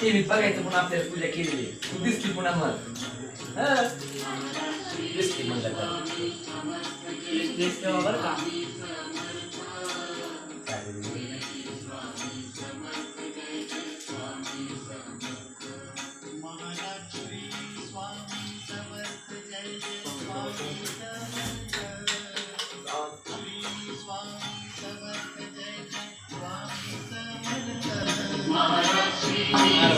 Tibi, pagajte po nam te razpulje kirili. Udiski po nam mal. Udiski mandata. Udiski ova vrka. Maharaj